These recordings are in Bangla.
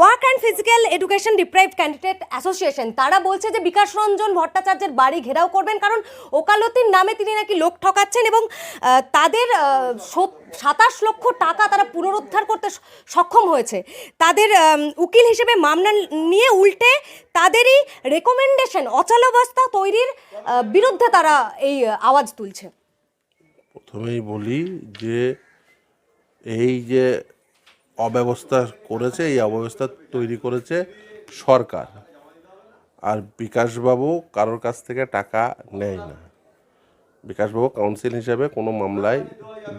Work and physical education deprived candidate association, তারা বলছে যে বিকাশ রঞ্জন ভট্টাচার্যের বাড়ি ঘেরাও করবেন কারণ ওকালতির নামে তিনি নাকি লোক ঠকাচ্ছেন এবং তাদের সাতাশ লক্ষ টাকা তারা পুনরুদ্ধার করতে সক্ষম হয়েছে। তাদের উকিল হিসেবে মামলা নিয়ে উল্টে তাদেরই রেকমেন্ডেশন অচলাবস্থা তৈরির বিরুদ্ধে তারা এই আওয়াজ তুলছে। প্রথমেই বলি যে, এই যে অব্যবস্থা করেছে, এই অব্যবস্থা তৈরি করেছে সরকার। আর বিকাশবাবু কারোর কাছ থেকে টাকা নেয় না। বিকাশবাবু কাউন্সিল হিসাবে কোনো মামলায়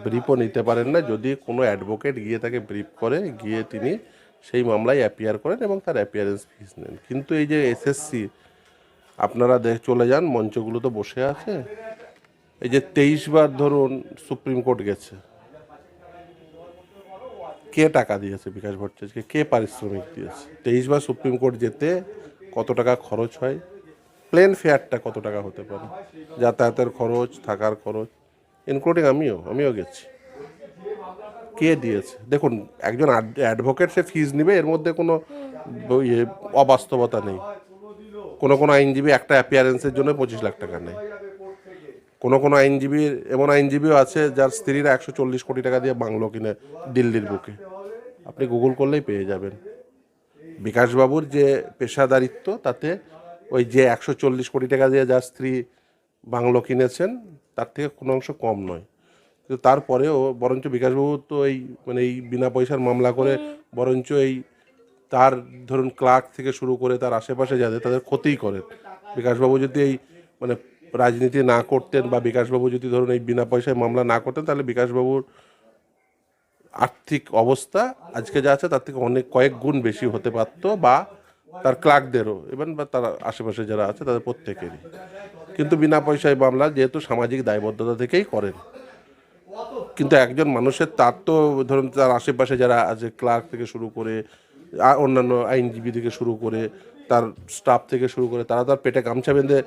ব্রিফও নিতে পারেন না। যদি কোনো অ্যাডভোকেট গিয়ে তাকে ব্রিফ করে, গিয়ে তিনি সেই মামলায় অ্যাপিয়ার করেন এবং তার অ্যাপিয়ারেন্স ফিস নেন। কিন্তু এই যে এসএসসি আপনারা দেখ চলে যান মঞ্চগুলো তো বসে আছে। এই যে তেইশবার ধরুন সুপ্রিম কোর্ট গেছে। কে টাকা দিয়েছে বিকাশ ভট্টাচার্যকে? কে পারিশ্রমিক দিয়েছে? তেইশ বার সুপ্রিম কোর্ট যেতে কত টাকা খরচ হয়? প্লেন ফেয়ারটা কত টাকা হতে পারে? যাতায়াতের খরচ, থাকার খরচ ইনক্লুডিং আমিও আমিও গেছি। কে দিয়েছে? দেখুন, একজন অ্যাডভোকেট সে ফিজ নেবে, এর মধ্যে কোনো ইয়ে অবাস্তবতা নেই। কোনো কোনো আইনজীবী একটা অ্যাপিয়ারেন্সের জন্য পঁচিশ লাখ টাকা নেয়। কোনো কোনো আইনজীবীর এমন আইনজীবীও আছে যার স্ত্রীরা একশো চল্লিশ কোটি টাকা দিয়ে বাংলো কিনে দিল্লির বুকে। আপনি গুগল করলেই পেয়ে যাবেন। বিকাশবাবুর যে পেশাদারিত্ব, তাতে ওই যে একশো চল্লিশ কোটি টাকা দিয়ে যার স্ত্রী বাংলো কিনেছেন, তার থেকে কোনো অংশ কম নয়। কিন্তু তারপরেও বরঞ্চ বিকাশবাবু তো এই মানে এই বিনা পয়সার মামলা করে বরঞ্চ এই তার ধরুন ক্লার্ক থেকে শুরু করে তার আশেপাশে যাদের, তাদের ক্ষতিই করে। বিকাশবাবু যদি এই মানে রাজনীতি না করতেন বা বিকাশবাবু যদি ধরুন এই বিনা পয়সায় মামলা না করতেন, তাহলে বিকাশবাবুর আর্থিক অবস্থা আজকে যা আছে তার থেকে অনেক কয়েক গুণ বেশি হতে পারত বা তার ক্লার্কদেরও ইভেন বা তার আশেপাশে যারা আছে তাদের প্রত্যেকেরই। কিন্তু বিনা পয়সায় মামলা যেহেতু সামাজিক দায়বদ্ধতা থেকেই করেন। কিন্তু একজন মানুষের তার তো ধরুন তার আশেপাশে যারা আছে, ক্লার্ক থেকে শুরু করে অন্যান্য আইনজীবী থেকে শুরু করে, তার স্টাফ থেকে শুরু করে, তারা তার পেটে গামছা বেঁধে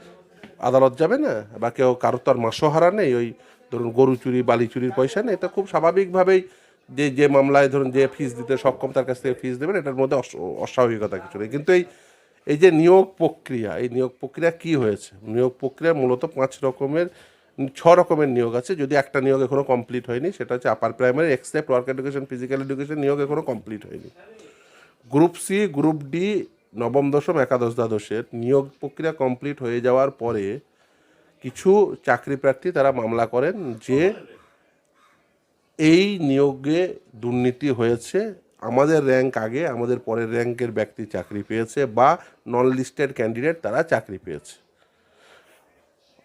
আদালত যাবে না? বা কেউ, কারোর তো আর মাসোহারা নেই, ওই ধরুন গরু চুরি, বালি চুরির পয়সা নেই এটা খুব স্বাভাবিকভাবেই যে যে মামলায় ধরুন যে ফিস দিতে সক্ষম, তার কাছ থেকে ফিস দেবেন, এটার মধ্যে অস- অস্বাভাবিকতা কিছু নেই। কিন্তু এই এই যে নিয়োগ প্রক্রিয়া, এই নিয়োগ প্রক্রিয়া কি হয়েছে? নিয়োগ প্রক্রিয়া মূলত পাঁচ রকমের, ছ রকমের নিয়োগ আছে। যদি একটা নিয়োগ এখনও কমপ্লিট হয়নি, সেটা হচ্ছে upper primary except work education physical education নিয়োগ এখনও কমপ্লিট হয়নি। গ্রুপ সি গ্রুপ ডি নবম দশম একাদশ দ্বাদশের নিয়োগ প্রক্রিয়া কমপ্লিট হয়ে যাওয়ার পরে কিছু চাকরি প্রার্থী তারা মামলা করেন যে এই নিয়োগে দুর্নীতি হয়েছে, আমাদের র্যাঙ্ক আগে, আমাদের পরের র্যাঙ্কের ব্যক্তি চাকরি পেয়েছে বা নন লিস্টেড ক্যান্ডিডেট তারা চাকরি পেয়েছে।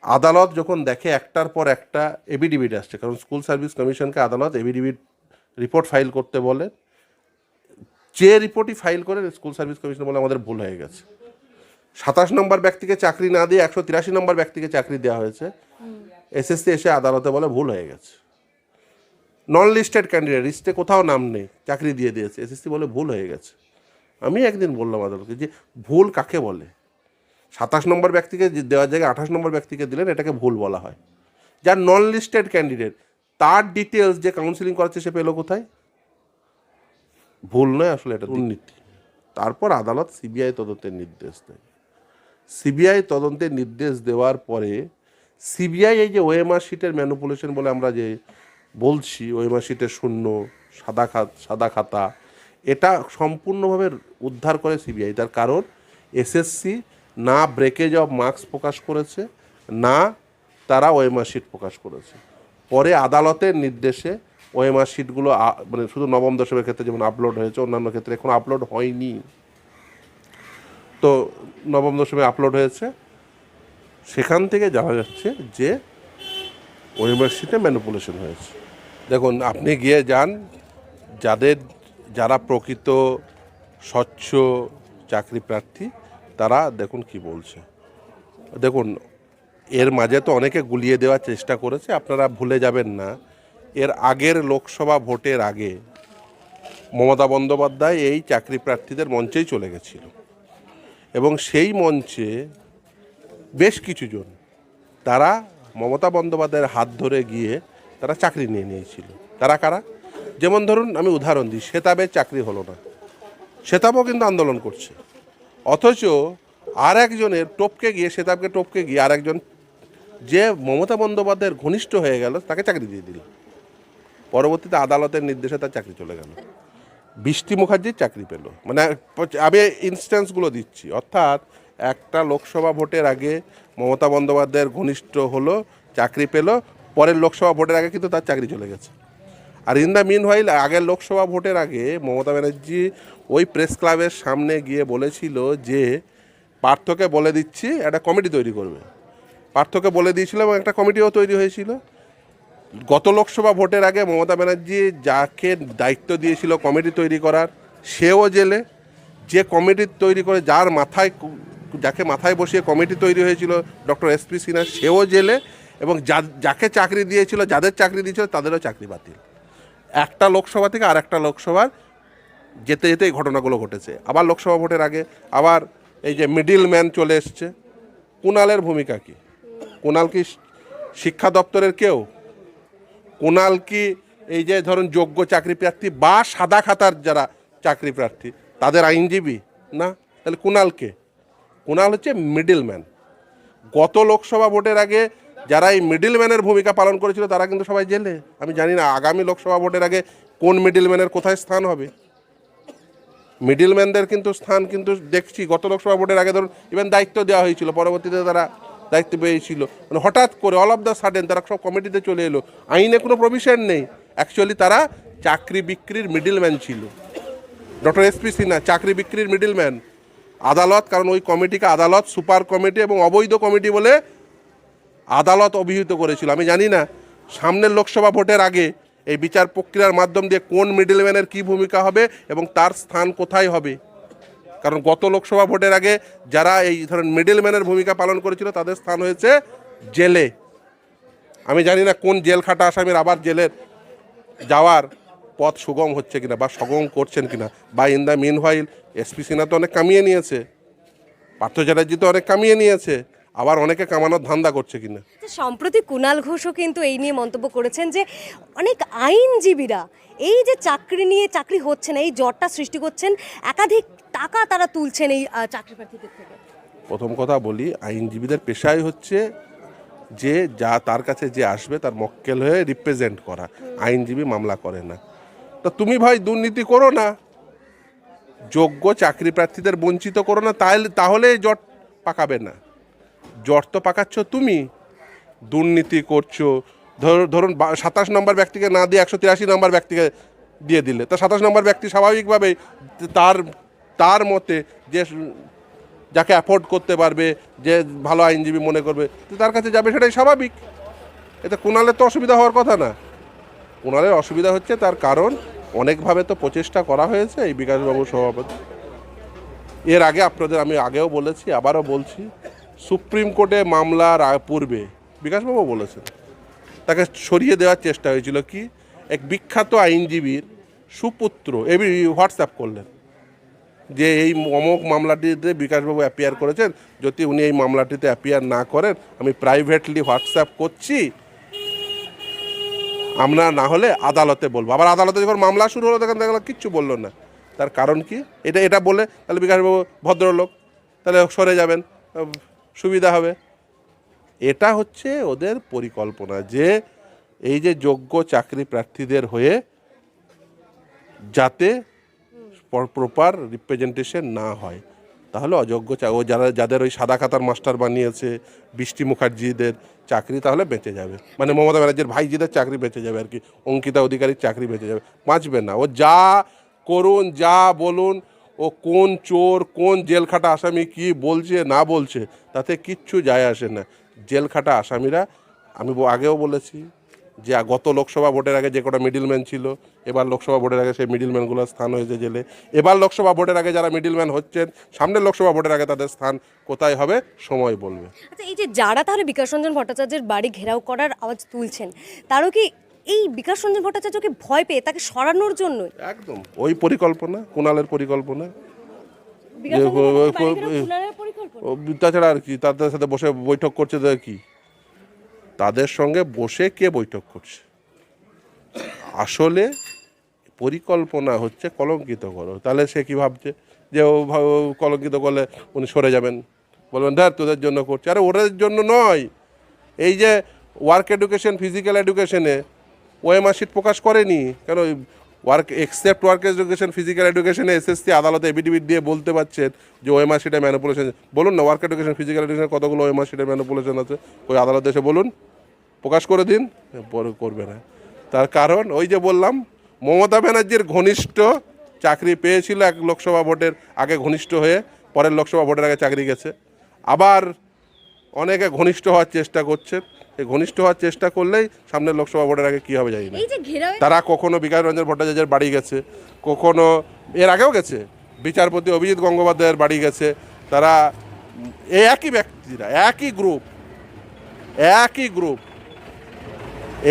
আদালত যখন দেখে একটার পর একটা এবিডিবিট আসছে, কারণ স্কুল সার্ভিস কমিশনকে আদালত এবিডিবিট রিপোর্ট ফাইল করতে বলে। যে রিপোর্টই ফাইল করে স্কুল সার্ভিস কমিশন বলে আমাদের ভুল হয়ে গেছে। সাতাশ নম্বর ব্যক্তিকে চাকরি না দিয়ে একশো তিরাশি নম্বর ব্যক্তিকে চাকরি দেওয়া হয়েছে। এসএসসি এসে আদালতে বলে ভুল হয়ে গেছে। নন লিস্টেড ক্যান্ডিডেট লিস্টে কোথাও নাম নেই, চাকরি দিয়ে দিয়েছে। এসএসসি বলে ভুল হয়ে গেছে। আমি একদিন বললাম আদালতকে যে ভুল কাকে বলে? সাতাশ নম্বর ব্যক্তিকে দেওয়ার জায়গায় আঠাশ নম্বর ব্যক্তিকে দিলেন, এটাকে ভুল বলা হয়। যার নন লিস্টেড ক্যান্ডিডেট তার ডিটেলস যে কাউন্সিলিং করাচ্ছে, সে পেল কোথায়? ভুল নয় আসলে এটা দুর্নীতি। তারপর আদালত সিবিআই তদন্তের নির্দেশ দেয়। সিবিআই তদন্তের নির্দেশ দেওয়ার পরে সিবিআই এই যে ওএমআর শিটের ম্যানুপুলেশন বলে আমরা যে বলছি ওএমআর শিটের শূন্য সাদা খাত সাদা খাতা এটা সম্পূর্ণভাবে উদ্ধার করে সিবিআই। তার কারণ এসএসসি না ব্রেকেজ অফ মার্কস প্রকাশ করেছে না তারা ওএমআর শিট প্রকাশ করেছে। পরে আদালতের নির্দেশে ওএমআর শিটগুলো মানে শুধু নবম, দশমের ক্ষেত্রে যেমন আপলোড হয়েছে, অন্যান্য ক্ষেত্রে এখন আপলোড হয়নি। তো নবম, দশমে আপলোড হয়েছে। সেখান থেকে জানা যাচ্ছে যে ইউনিভার্সিটিতে ম্যানুপুলেশন হয়েছে। দেখুন, আপনি গিয়ে যান, যাদের, যারা প্রকৃত স্বচ্ছ চাকরি প্রার্থী, তারা দেখুন কি বলছে। দেখুন, এর মাঝে তো অনেকে গুলিয়ে দেওয়ার চেষ্টা করেছে, আপনারা ভুলে যাবেন না। এর আগের লোকসভা ভোটের আগে মমতা বন্দ্যোপাধ্যায় এই চাকরি প্রার্থীদের মঞ্চেই চলে গেছিল। এবং সেই মঞ্চে বেশ কিছুজন তারা মমতা বন্দ্যোপাধ্যায়ের হাত ধরে গিয়ে তারা চাকরি নিয়ে নিয়েছিল। তারা কারা? যেমন ধরুন আমি উদাহরণ দিই শ্বেতাবের চাকরি হলো না। সেতাবও কিন্তু আন্দোলন করছে। অথচ আর একজনের টপকে গিয়ে, সেতাবকে টপকে গিয়ে আর একজন যে মমতা বন্দ্যোপাধ্যায়ের ঘনিষ্ঠ হয়ে গেল, তাকে চাকরি দিয়ে দিল। পরবর্তীতে আদালতের নির্দেশে তার চাকরি চলে গেল। বৃষ্টি মুখার্জির চাকরি পেল। মানে আমি ইনস্ট্যান্সগুলো দিচ্ছি। অর্থাৎ একটা লোকসভা ভোটের আগে মমতা বন্দ্যোপাধ্যায়ের ঘনিষ্ঠ হলো, চাকরি পেল, পরের লোকসভা ভোটের আগে কিন্তু তার চাকরি চলে গেছে। আর ইন দ্য মিন হোয়াইল আগের লোকসভা ভোটের আগে মমতা ব্যানার্জি ওই প্রেস ক্লাবের সামনে গিয়ে বলেছিল যে, পার্থকে বলে দিচ্ছি, একটা কমিটি তৈরি করবে। পার্থকে বলে দিয়েছিল এবং একটা কমিটিও তৈরি হয়েছিল। গত লোকসভা ভোটের আগে মমতা ব্যানার্জি যাকে দায়িত্ব দিয়েছিল কমিটি তৈরি করার, সেও জেলে। যে কমিটি তৈরি করে, যার মাথায় যাকে মাথায় বসিয়ে কমিটি তৈরি হয়েছিল ডক্টর এস পি সিনহা, সেও জেলে এবং যাকে চাকরি দিয়েছিল, যাদের চাকরি দিয়েছিল, তাদেরও চাকরি বাতিল। একটা লোকসভা থেকে আর একটা লোকসভার যেতে যেতে এই ঘটনাগুলো ঘটেছে। আবার লোকসভা ভোটের আগে আবার এই যে মিডিল ম্যান চলে এসছে। কুণালের ভূমিকা কি? কুণাল কি শিক্ষা দপ্তরের কেউ? কুণাল কি এই যে ধরুন যোগ্য চাকরি প্রার্থী বা সাদা খাতার যারা চাকরি প্রার্থী, তাদের আইনজীবী, না? তাহলে কুণালকে কুণাল হচ্ছে মিডিলম্যান গত লোকসভা ভোটের আগে যারা এই মিডিলম্যানের ভূমিকা পালন করেছিল, তারা কিন্তু সবাই জেলে। আমি জানি না, আগামী লোকসভা ভোটের আগে কোন মিডিলম্যানের কোথায় স্থান হবে? মিডিলম্যানদের কিন্তু স্থান কিন্তু দেখছি। গত লোকসভা ভোটের আগে ধরুন ইভেন দায়িত্ব দেওয়া হয়েছিল, পরবর্তীতে তারা দায়িত্ব পেয়েছিল। মানে হঠাৎ করে অল অফ দ্য সাডেন তারা সব কমিটিতে চলে এলো। আইনে কোনো প্রভিশন নেই। অ্যাকচুয়ালি তারা চাকরি বিক্রির মিডিল ম্যান ছিল ডক্টর এসপি সিনহা চাকরি বিক্রির মিডিল ম্যান আদালত, কারণ ওই কমিটিকে আদালত সুপার কমিটি এবং অবৈধ কমিটি বলে আদালত অভিহিত করেছিল। আমি জানি না, সামনের লোকসভা ভোটের আগে এই বিচার প্রক্রিয়ার মাধ্যম দিয়ে কোন মিডলম্যানের কী ভূমিকা হবে এবং তার স্থান কোথায় হবে। কারণ গত লোকসভা ভোটের আগে যারা এই ধরেন মিডলম্যানের ভূমিকা পালন করেছিল, তাদের স্থান হয়েছে জেলে। আমি জানি না কোন জেল খাটা আসামির আবার জেলের যাওয়ার পথ সুগম হচ্ছে কিনা বা সগম করছেন কিনা। বা in the meanwhile S P Sinha তো অনেক কামিয়ে নিয়েছে, পার্থ চ্যাটার্জি তো অনেক কামিয়ে নিয়েছে, আবার অনেকে কামানোর ধান্দা করছে কিনা। যে সম্প্রতি কুণাল ঘোষও কিন্তু এই নিয়ে মন্তব্য করেছেন যে অনেক আইনজীবীরা এই যে চাকরি নিয়ে চাকরি হচ্ছে না, এই জটটা সৃষ্টি করছেন, একাধিক টাকা তারা তুলছেন এই চাকরি প্রার্থীদের থেকে? প্রথম কথা বলি, আইনজীবীদের পেশাই হচ্ছে যে যা তার কাছে যে আসবে তার মক্কেল হয়ে রিপ্রেজেন্ট করা। আইনজীবী মামলা করে না। তা তুমি ভাই দুর্নীতি করো না। যোগ্য চাকরি প্রার্থীদের বঞ্চিত করো না তাহলে তাহলে জট পাকাবে না। জট তো পাকাচ্ছ তুমি। দুর্নীতি করছ। ধর- ধরুন সাতাশ নম্বর ব্যক্তিকে না দিয়ে একশো তিরাশি নম্বর ব্যক্তিকে দিয়ে দিলে। তা সাতাশ নম্বর ব্যক্তি স্বাভাবিকভাবেই তার তার মতে যে যাকে অ্যাফোর্ড করতে পারবে, যে ভালো আইনজীবী মনে করবে তার কাছে যাবে সেটাই স্বাভাবিক। এতে কুণালের তো অসুবিধা হওয়ার কথা না। কুণালের অসুবিধা হচ্ছে তার কারণ, অনেকভাবে তো প্রচেষ্টা করা হয়েছে এই বিকাশবাবু সভাপতি। এর আগে আপনাদের আমি আগেও বলেছি, আবারও বলছি, সুপ্রিম কোর্টে মামলার পূর্বে বিকাশবাবু বলেছেন, তাকে সরিয়ে দেওয়ার চেষ্টা হয়েছিল কি, এক বিখ্যাত আইনজীবীর সুপুত্র, এবি হোয়াটসঅ্যাপ করলেন। যে এই অমুক মামলাটিতে বিকাশবাবু অ্যাপিয়ার করেছেন, যদি উনি এই মামলাটিতে অ্যাপিয়ার না করেন, আমি প্রাইভেটলি হোয়াটসঅ্যাপ করছি। আমরা না হলে আদালতে বলব। আবার আদালতে যখন মামলা শুরু হলো, তখন দেখা কিচ্ছু বলল না। তার কারণ কি? এটা এটা বলে তাহলে বিকাশবাবু ভদ্রলোক, তাহলে সরে যাবেন, সুবিধা হবে। এটা হচ্ছে ওদের পরিকল্পনা যে, এই যে যোগ্য চাকরি প্রার্থীদের হয়ে যাতে প্রপার রিপ্রেজেন্টেশন না হয়, তাহলে অযোগ্য ও যারা, যাদের ওই সাদা খাতার মাস্টার বানিয়েছে, বৃষ্টি মুখার্জিদের চাকরি তাহলে বেঁচে যাবে। মানে মমতা ব্যানার্জির ভাইজিদের চাকরি বেঁচে যাবে আর কি, অঙ্কিতা অধিকারীর চাকরি বেঁচে যাবে। বাঁচবে না। ও যা করুন, যা বলুন, ও কোন চোর, কোন জেলখাটা আসামি কি বলছে, না বলছে, তাতে কিচ্ছু যায় আসে না। জেলখাটা আসামিরা, আমি আগেও বলেছি যে গত লোকসভা ভোটের আগে যে কটা মিডিলম্যান ছিল এবার লোকসভা ভোটের আগে সেই মিডিলম্যানগুলোর স্থান হয়েছে জেলে। এবার লোকসভা ভোটের আগে যারা মিডিলম্যান হচ্ছেন সামনের লোকসভা ভোটের আগে তাদের স্থান কোথায় হবে সময় বলবে। আচ্ছা এই যে যারা তাহলে বিকাশ রঞ্জন ভট্টাচার্যের বাড়ি ঘেরাও করার আওয়াজ তুলছেন তারও কি এই বিকাশ রঞ্জন ভট্টাচার্যকে ভয় পেয়ে তাকে সরানোর জন্য একদম ওই পরিকল্পনা কুণালের পরিকল্পনা। তাছাড়া আর কি তাদের সাথে বসে বৈঠক করছে তো কি? তাদের সঙ্গে বসে কে বৈঠক করছে? আসলে পরিকল্পনা হচ্ছে কলঙ্কিত করো। তাহলে সে কী ভাবছে? যে ও কলঙ্কিত করলে উনি সরে যাবেন। বলবেন, ধর, তোদের জন্য করছে। আরে, ওদের জন্য নয়। এই যে ওয়ার্ক এডুকেশন ফিজিক্যাল এডুকেশনে ওএমআর প্রকাশ করেনি। কেন? Work except work education physical এডুকেশনে SSC আদালতে এবিডিবিট দিয়ে বলতে পারছেন যে ওএমআর শিটে ম্যানুপুলেশন বলুন না ওয়ার্ক এডুকেশন ফিজিক্যাল এডুকেশন কতগুলো ওএমআর শিটে ম্যানুপুলেশন আছে? ওই আদালতে এসে বলুন। প্রকাশ করে দিন করবে না। তার কারণ ওই যে বললাম, মমতা ব্যানার্জির ঘনিষ্ঠ চাকরি পেয়েছিল এক লোকসভা ভোটের আগে ঘনিষ্ঠ হয়ে, পরের লোকসভা ভোটের আগে চাকরি গেছে। আবার অনেকে ঘনিষ্ঠ হওয়ার চেষ্টা করছে এই ঘনিষ্ঠ হওয়ার চেষ্টা করলেই সামনের লোকসভা ভোটের আগে কী হবে জানি না। তারা কখনো বিকাশ রঞ্জন ভট্টাচার্যের বাড়ি গেছে কখনো এর আগেও গেছে বিচারপতি অভিজিৎ গঙ্গোপাধ্যায়ের বাড়ি গেছে তারা এই একই ব্যক্তিরা একই গ্রুপ একই গ্রুপ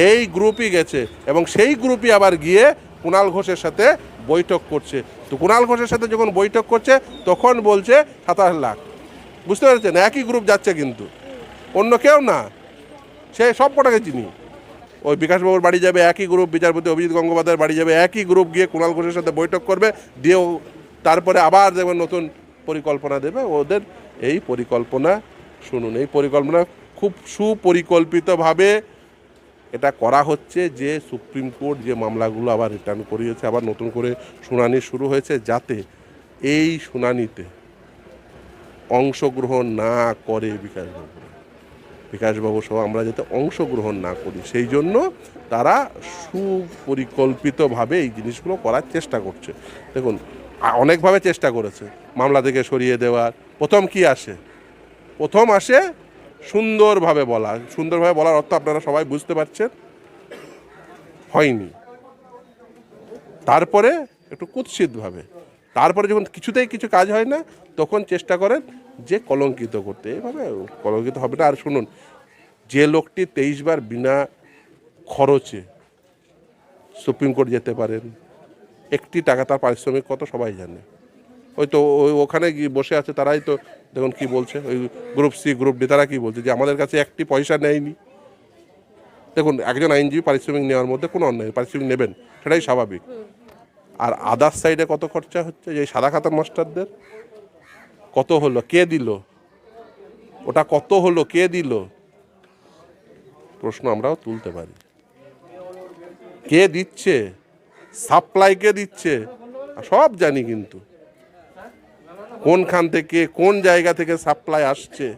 এই গ্রুপই গেছে এবং সেই গ্রুপই আবার গিয়ে কুণাল ঘোষের সাথে বৈঠক করছে। তো কুণাল ঘোষের সাথে যখন বৈঠক করছে তখন বলছে সাতাশ লাখ। বুঝতে পেরেছেন? একই গ্রুপ যাচ্ছে কিন্তু। অন্য কেউ না। সে সব কটাকে চিনি। ওই বিকাশবাবুর বাড়ি যাবে একই গ্রুপ বিচারপতি অভিজিৎ গঙ্গোপাধ্যায়ের বাড়ি যাবে একই গ্রুপ গিয়ে কুণাল ঘোষের সাথে বৈঠক করবে, দিয়েও তারপরে আবার দেখবেন নতুন পরিকল্পনা দেবে। ওদের এই পরিকল্পনা শুনুন, এই পরিকল্পনা খুব সুপরিকল্পিতভাবে এটা করা হচ্ছে যে সুপ্রিম কোর্ট যে মামলাগুলো আবার রিটার্ন করিয়েছে, আবার নতুন করে শুনানি শুরু হয়েছে যাতে এই শুনানিতে অংশগ্রহণ না করে বিকাশবাবু বিকাশবাবু সহ আমরা যাতে অংশগ্রহণ না করি। সেই জন্য তারা সুপরিকল্পিতভাবে এই জিনিসগুলো করার চেষ্টা করছে। দেখুন অনেকভাবে চেষ্টা করেছে মামলা থেকে সরিয়ে দেওয়ার। প্রথম কি আসে? প্রথম আসে সুন্দরভাবে বলা। সুন্দরভাবে বলার অর্থ আপনারা সবাই বুঝতে পারছেন? হয়নি। তারপরে একটু কুৎসিতভাবে। তারপরে যখন কিছুতেই কিছু কাজ হয় না, তখন চেষ্টা করেন যে কলঙ্কিত করতে এইভাবে কলঙ্কিত হবে না। আর শুনুন, যে লোকটি তেইশ বার বিনা খরচে সুপ্রিম কোর্ট যেতে পারেন, একটি টাকা তার পারিশ্রমিক কত সবাই জানে। ওই তো ওখানে বসে আছে তারাই তো, দেখুন কি বলছে, ওই গ্রুপ সি, গ্রুপ ডি, তারা কী বলছে যে আমাদের কাছে একটি পয়সা নেয়নি। দেখুন, একজন আইনজীবী পারিশ্রমিক নেওয়ার মধ্যে কোনো অন্যায়, পারিশ্রমিক নেবেন, সেটাই স্বাভাবিক। আর আদার সাইডে কত খরচা হচ্ছে? যে সাদা খাতা মাস্টারদের কত হলো? কে দিল? ওটা কত হলো? কে দিল? প্রশ্ন আমরাও তুলতে পারি। কে দিচ্ছে? সাপ্লাই কে দিচ্ছে? সব জানি কিন্তু। কোনখান থেকে, কোন জায়গা থেকে সাপ্লাই আসছে?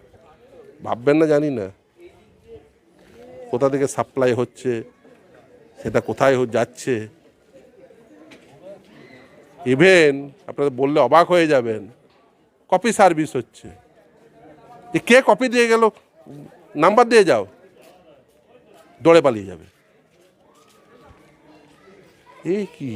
ভাববেন না, জানি না। কোথা থেকে সাপ্লাই হচ্ছে? সেটা কোথায় যাচ্ছে? ইভেন আপনাদের বললে অবাক হয়ে যাবেন। কপি সার্ভিস হচ্ছে। যে কে কপি দিয়ে গেল নাম্বার দিয়ে যাও, দৌড়ে পালিয়ে যাবে। এই কি?